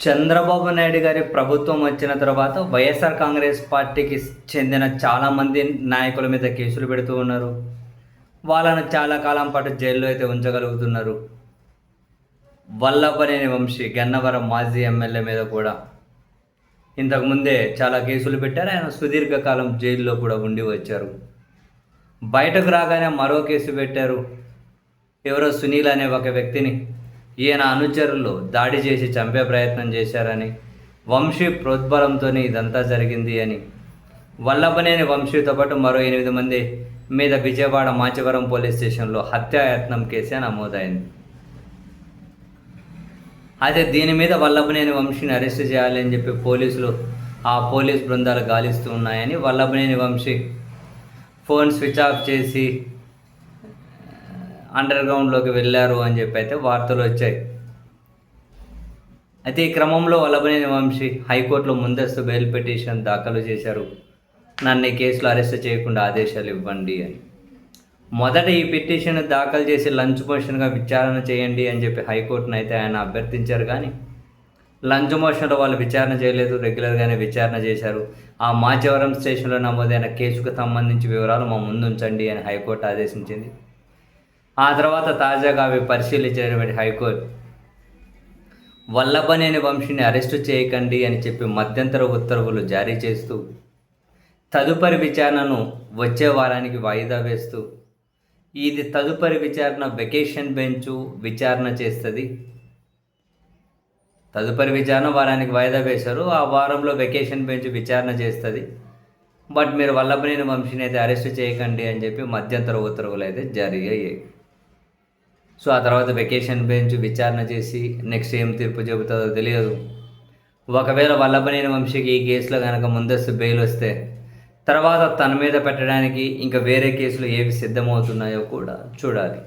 చంద్రబాబు నాయుడు గారి ప్రభుత్వం వచ్చిన తర్వాత వైఎస్ఆర్ కాంగ్రెస్ పార్టీకి చెందిన చాలామంది నాయకుల మీద కేసులు పెడుతూ ఉన్నారు. వాళ్ళను చాలా కాలం పాటు జైల్లో అయితే ఉంచగలుగుతున్నారు. వల్లభనేని వంశీ గన్నవరం మాజీ ఎమ్మెల్యే మీద కూడా. ఇంతకుముందే చాలా కేసులు పెట్టారు. ఆయన సుదీర్ఘకాలం జైల్లో కూడా ఉండి వచ్చారు. బయటకు రాగానే మరో కేసు పెట్టారు. ఎవరో సునీల్ అనే ఒక వ్యక్తిని ఈయన అనుచరులు దాడి చేసి చంపే ప్రయత్నం చేశారని వంశీ ప్రోద్బలంతో ఇదంతా జరిగింది అని. వల్లభనేని వంశీతో పాటు మరో ఎనిమిది మంది మీద విజయవాడ మాచవరం పోలీస్ స్టేషన్లో హత్యాయత్నం కేసే నమోదైంది. అయితే దీని మీద వల్లభనేని వంశీని అరెస్ట్ చేయాలి అని చెప్పి పోలీసులు ఆ పోలీస్ బృందాలు గాలిస్తూ ఉన్నాయని Vallabhaneni Vamsi phone switch off చేసి అండర్ గ్రౌండ్లోకి వెళ్ళారు అని చెప్పి అయితే వార్తలు వచ్చాయి. అయితే ఈ క్రమంలో వల్లభనేని వంశీ హైకోర్టులో ముందస్తు బెయిల్ పిటిషన్ దాఖలు చేశారు. నన్ను ఈ కేసులో అరెస్ట్ చేయకుండా ఆదేశాలు ఇవ్వండి అని. మొదట ఈ పిటిషన్ దాఖలు చేసి లంచ్ మోషన్గా విచారణ చేయండి అని చెప్పి హైకోర్టును అయితే ఆయన అభ్యర్థించారు కానీ లంచ్ మోషన్లో వాళ్ళు విచారణ చేయలేదు రెగ్యులర్గానే విచారణ చేశారు. ఆ మాచవరం స్టేషన్లో నమోదైన కేసుకు సంబంధించి వివరాలు మా ముందు ఉంచండి అని హైకోర్టు ఆదేశించింది. ఆ తర్వాత తాజాగా అవి పరిశీలించినటువంటి హైకోర్టు వల్లభనేని వంశీని అరెస్టు చేయకండి అని చెప్పి మధ్యంతర ఉత్తర్వులు జారీ చేస్తూ తదుపరి విచారణను వచ్చే వారానికి వాయిదా వేస్తూ ఇది తదుపరి విచారణ వెకేషన్ బెంచ్ విచారణ చేస్తుంది. తదుపరి విచారణ వారానికి వాయిదా వేశారు ఆ వారంలో వెకేషన్ బెంచ్ విచారణ చేస్తుంది. బట్ మీరు వల్లభనేని వంశీని అయితే అరెస్ట్ చేయకండి అని చెప్పి మధ్యంతర ఉత్తర్వులు అయితే జారీ అయ్యాయి. సో ఆ తర్వాత వెకేషన్ బెంచ్ విచారణ చేసి నెక్స్ట్ ఏం తీర్పు చెబుతుందో తెలియదు. ఒకవేళ వల్లభనేని వంశీకి ఈ కేసులో కనుక ముందస్తు బెయిల్ వస్తే తర్వాత తన మీద పెట్టడానికి ఇంకా వేరే కేసులు ఏవి సిద్ధమవుతున్నాయో కూడా చూడాలి.